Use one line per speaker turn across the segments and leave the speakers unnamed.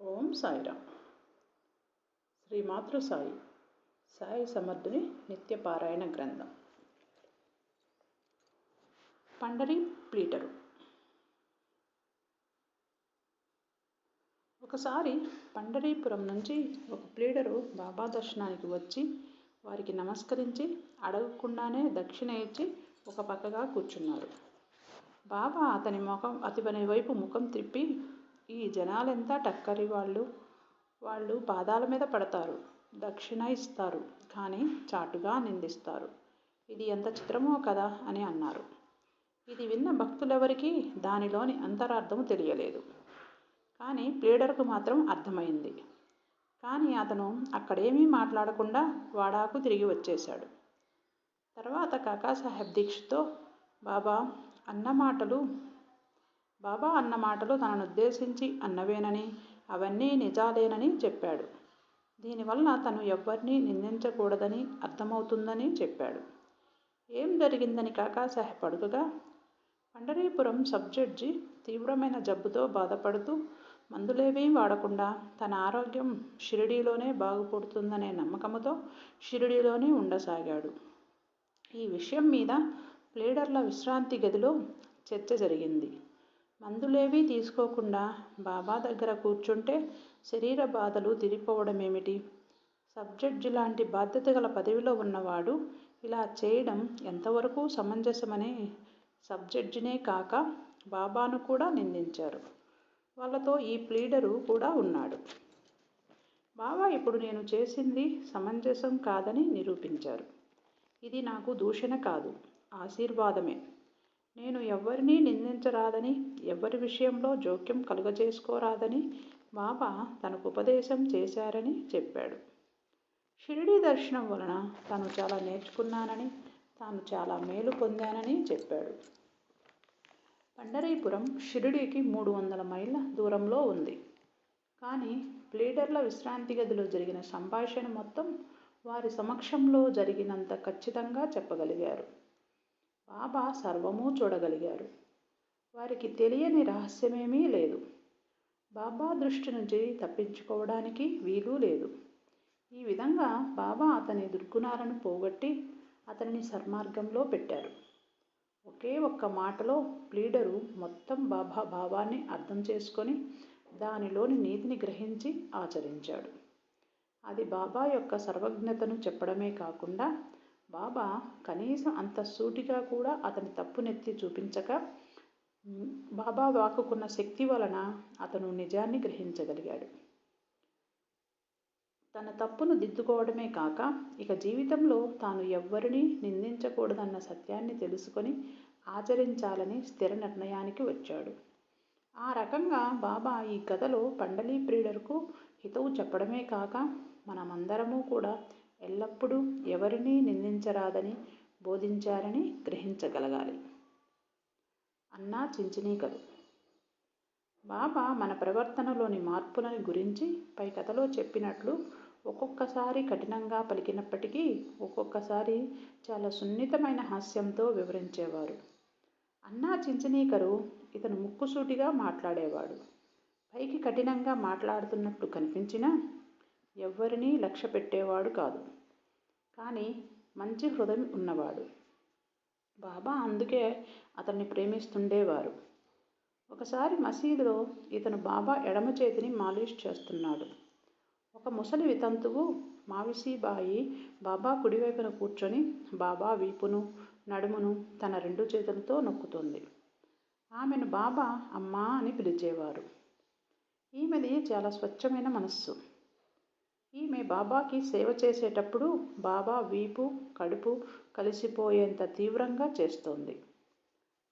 ఓం సాయిరామ్. శ్రీ మాతృ సాయి సాయి సమర్థుని నిత్య పారాయణ గ్రంథం. పండరి ప్లీటరు. ఒకసారి పండరీపురం నుంచి ఒక ప్లీడరు బాబా దర్శనానికి వచ్చి వారికి నమస్కరించి అడగకుండానే దక్షిణ ఇచ్చి ఒక పక్కగా కూర్చున్నారు. బాబా అతని ముఖం అతని వైపు ముఖం తిప్పి ఈ జనాలెంత టక్కరి వాళ్ళు. వాళ్ళు పాదాల మీద పడతారు దక్షిణ ఇస్తారు కానీ చాటుగా నిందిస్తారు. ఇది ఎంత చిత్రమో కదా అని అన్నారు. ఇది విన్న భక్తులెవరికీ దానిలోని అంతరార్థం తెలియలేదు. కానీ ప్లీడర్కు మాత్రం అర్థమైంది. కానీ అతను అక్కడేమీ మాట్లాడకుండా వాడాకు తిరిగి వచ్చేశాడు. తర్వాత కాకాసాహెబ్ దీక్షతో బాబా అన్న మాటలు బాబా అన్న మాటలు తననుద్దేశించి అన్నవేనని అవన్నీ నిజాలేనని చెప్పాడు. దీనివల్ల తను ఎవ్వరినీ నిందించకూడదని అర్థమవుతుందని చెప్పాడు. ఏం జరిగిందని కాకాసాహెబ్ అడుగుగా పండరీపురం సబ్ జడ్జి తీవ్రమైన జబ్బుతో బాధపడుతూ మందులేవీ వాడకుండా తన ఆరోగ్యం షిరిడీలోనే బాగుపడుతుందనే నమ్మకంతో షిరిడీలోనే ఉండసాగాడు. ఈ విషయం మీద ప్లేడర్ల విశ్రాంతి గదిలో చర్చ జరిగింది. మందులేవీ తీసుకోకుండా బాబా దగ్గర కూర్చుంటే శరీర బాధలు తిరిగిపోవడం ఏమిటి సబ్జడ్జి లాంటి బాధ్యత గల పదవిలో ఉన్నవాడు ఇలా చేయడం ఎంతవరకు సమంజసమని? సబ్జడ్జినే కాక బాబాను కూడా నిందించారు. వాళ్ళతో ఈ ప్లీడరు కూడా ఉన్నాడు. బాబా ఇప్పుడు నేను చేసింది సమంజసం కాదని నిరూపించారు. ఇది నాకు దూషణ కాదు ఆశీర్వాదమే. నేను ఎవరినీ నిందించరాదని ఎవరి విషయంలో జోక్యం కలుగజేసుకోరాదని బాబా తనకు ఉపదేశం చేశారని చెప్పాడు. షిరిడి దర్శనం వలన తాను చాలా నేర్చుకున్నానని తాను చాలా మేలు పొందానని చెప్పాడు. పండరీపురం షిరిడీకి మూడు వందల మైళ్ళ దూరంలో ఉంది. కానీ ప్లీడర్ల విశ్రాంతి గదిలో జరిగిన సంభాషణ మొత్తం వారి సమక్షంలో జరిగినంత ఖచ్చితంగా చెప్పగలిగారు. బాబా సర్వము చూడగలిగారు. వారికి తెలియని రహస్యమేమీ లేదు. బాబా దృష్టి నుంచి తప్పించుకోవడానికి వీలు లేదు. ఈ విధంగా బాబా అతని దుర్గుణాలను పోగొట్టి అతనిని సన్మార్గంలో పెట్టారు. ఒకే ఒక్క మాటలో ప్లీడరు మొత్తం బాబా భావాన్ని అర్థం చేసుకొని దానిలోని నీతిని గ్రహించి ఆచరించాడు. అది బాబా యొక్క సర్వజ్ఞతను చెప్పడమే కాకుండా బాబా కనీసం అంత సూటిగా కూడా అతని తప్పునెత్తి చూపించక బాబా వాకుకున్న శక్తి వలన అతను నిజాన్ని గ్రహించగలిగాడు. తన తప్పును దిద్దుకోవడమే కాక ఇక జీవితంలో తాను ఎవ్వరిని నిందించకూడదన్న సత్యాన్ని తెలుసుకొని ఆచరించాలని స్థిర నిర్ణయానికి వచ్చాడు. ఆ రకంగా బాబా ఈ కథలో పండలీ ప్రీడర్కు హితవు చెప్పడమే కాక మనమందరము కూడా ఎల్లప్పుడూ ఎవరినీ నిందించరాదని బోధించారని గ్రహించగలగాలి. అన్నా చించినీ బాబా మన ప్రవర్తనలోని మార్పులను గురించి పై కథలో చెప్పినట్లు ఒక్కొక్కసారి కఠినంగా పలికినప్పటికీ ఒక్కొక్కసారి చాలా సున్నితమైన హాస్యంతో వివరించేవారు. అన్నా చించనీకరు ఇతను ముక్కుసూటిగా మాట్లాడేవాడు. పైకి కఠినంగా మాట్లాడుతున్నట్టు కనిపించినా ఎవ్వరినీ లక్ష్య పెట్టేవాడు కాదు. కానీ మంచి హృదయం ఉన్నవాడు. బాబా అందుకే అతన్ని ప్రేమిస్తుండేవారు. ఒకసారి మసీదులో ఇతను బాబా ఎడమ చేతిని మాలిష్ చేస్తున్నాడు. ఒక ముసలి వితంతువు మావిసీబాయి బాబా కుడివైపున కూర్చొని బాబా వీపును నడుమును తన రెండు చేతులతో నొక్కుతుంది. ఆమెను బాబా అమ్మా అని పిలిచేవారు. ఈమెది చాలా స్వచ్ఛమైన మనస్సు. ఈమె బాబాకి సేవ చేసేటప్పుడు బాబా వీపు కడుపు కలిసిపోయేంత తీవ్రంగా చేస్తోంది.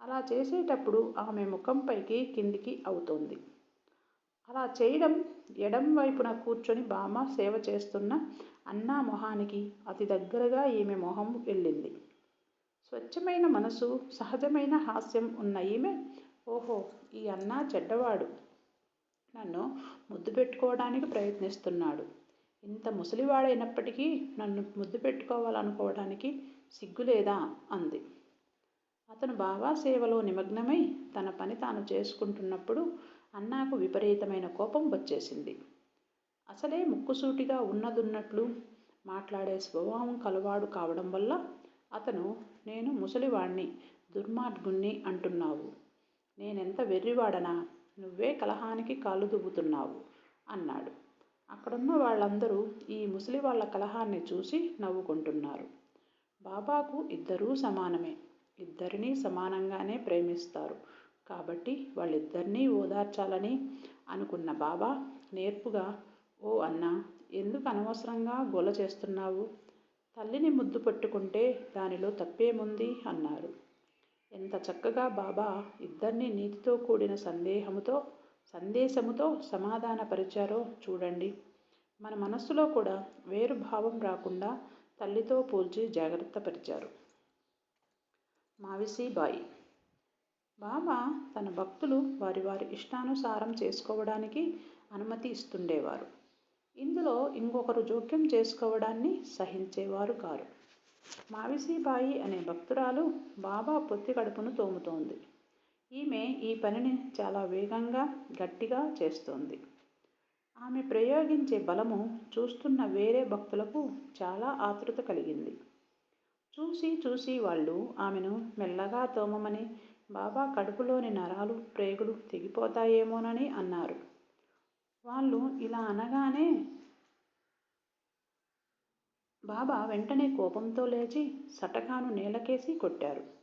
అలా చేసేటప్పుడు ఆమె ముఖంపైకి కిందికి అవుతోంది. అలా చేయడం ఎడం వైపున కూర్చొని బామ్మ సేవ చేస్తున్న అన్నా మొహానికి అతి దగ్గరగా ఈమె మొహం వెళ్ళింది. స్వచ్ఛమైన మనసు సహజమైన హాస్యం ఉన్న ఈమె ఓహో ఈ అన్నా చెడ్డవాడు. నన్ను ముద్దు పెట్టుకోవడానికి ప్రయత్నిస్తున్నాడు. ఇంత ముసలివాడైనప్పటికీ నన్ను ముద్దు పెట్టుకోవాలనుకోవడానికి సిగ్గులేదా? అంది. అతను బాబా సేవలో నిమగ్నమై తన పని తాను చేసుకుంటున్నప్పుడు అన్నాకు విపరీతమైన కోపం వచ్చేసింది. అసలే ముక్కుసూటిగా ఉన్నదున్నట్లు మాట్లాడే స్వభావం కలవాడు కావడం వల్ల అతను నేను ముసలివాణ్ణి దుర్మార్గుణ్ణి అంటున్నావు. నేనెంత వెర్రివాడనా? నువ్వే కలహానికి కాలు దువ్వుతున్నావు అన్నాడు. అక్కడున్న వాళ్ళందరూ ఈ ముసలి వాళ్ళ కలహాన్ని చూసి నవ్వుకుంటున్నారు. బాబాకు ఇద్దరూ సమానమే. ఇద్దరినీ సమానంగానే ప్రేమిస్తారు. కాబట్టి వాళ్ళిద్దరినీ ఓదార్చాలని అనుకున్న బాబా నేర్పుగా ఓ అన్నా ఎందుకు అనవసరంగా గొల చేస్తున్నావు? తల్లిని ముద్దు పట్టుకుంటే దానిలో తప్పేముంది అన్నారు. ఎంత చక్కగా బాబా ఇద్దరిని నీతితో కూడిన సందేహముతో సందేశముతో సమాధానపరిచారో చూడండి. మన మనస్సులో కూడా వేరు భావం రాకుండా తల్లితో పోల్చి జాగ్రత్త పరిచారు. మావిసీబాయి బాబా తన భక్తులు వారి వారి ఇష్టానుసారం చేసుకోవడానికి అనుమతి ఇస్తుండేవారు. ఇందులో ఇంకొకరు జోక్యం చేసుకోవడాన్ని సహించేవారు కారు. మావిసీబాయి అనే భక్తురాలు బాబా పొత్తి కడుపును తోముతోంది. ఈమె ఈ పనిని చాలా వేగంగా గట్టిగా చేస్తోంది. ఆమె ప్రయోగించే బలము చూస్తున్న వేరే భక్తులకు చాలా ఆతృత కలిగింది. చూసి చూసి వాళ్ళు ఆమెను మెల్లగా తోమమని బాబా కడుపులోని నరాలు ప్రేగులు తెగిపోతాయేమోనని అన్నారు. వాళ్ళు ఇలా అనగానే బాబా వెంటనే కోపంతో లేచి సటకాను నేలకేసి కొట్టారు.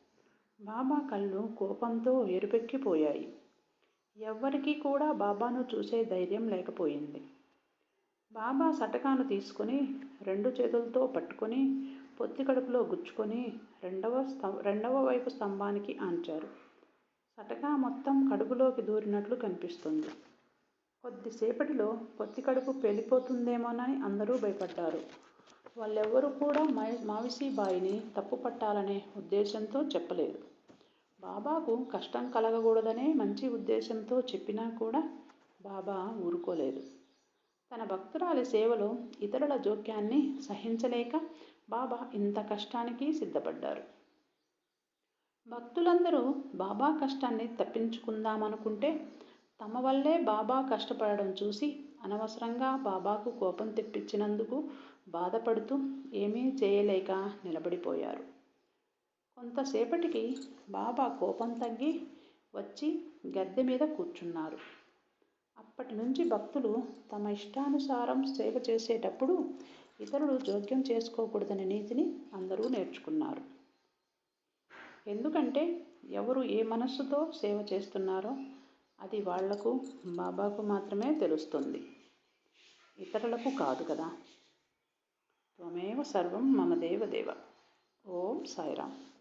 బాబా కళ్ళు కోపంతో ఎరుపెక్కిపోయాయి. ఎవ్వరికీ కూడా బాబాను చూసే ధైర్యం లేకపోయింది. బాబా సటకాను తీసుకొని రెండు చేతులతో పట్టుకొని పొత్తి కడుపులో గుచ్చుకొని రెండవ స్తం రెండవ వైపు స్తంభానికి ఆంచారు. సటకా మొత్తం కడుపులోకి దూరినట్లు కనిపిస్తుంది. కొద్దిసేపటిలో పొత్తి కడుపు పేలిపోతుందేమోనని అందరూ భయపడ్డారు. వాళ్ళెవ్వరూ కూడా మై మావిసీబాయిని తప్పు పట్టాలనే ఉద్దేశంతో చెప్పలేదు. బాబాకు కష్టం కలగకూడదనే మంచి ఉద్దేశంతో చెప్పినా కూడా బాబా ఊరుకోలేదు. తన భక్తురాలి సేవలో ఇతరుల జోక్యాన్ని సహించలేక బాబా ఇంత కష్టానికి సిద్ధపడ్డారు. భక్తులందరూ బాబా కష్టాన్ని తప్పించుకుందామనుకుంటే తమ వల్లే బాబా కష్టపడడం చూసి అనవసరంగా బాబాకు కోపం తెప్పించినందుకు బాధపడుతూ ఏమీ చేయలేక నిలబడిపోయారు. కొంతసేపటికి బాబా కోపం తగ్గి వచ్చి గద్దె మీద కూర్చున్నారు. అప్పటి నుంచి భక్తులు తమ ఇష్టానుసారం సేవ చేసేటప్పుడు ఇతరులు జోక్యం చేసుకోకూడదనే నీతిని అందరూ నేర్చుకున్నారు. ఎందుకంటే ఎవరు ఏ మనస్సుతో సేవ చేస్తున్నారో అది వాళ్ళకు బాబాకు మాత్రమే తెలుస్తుంది. ఇతరులకు కాదు కదా. త్వమేవ సర్వం మమ దేవదేవ ఓం సాయిరామ్.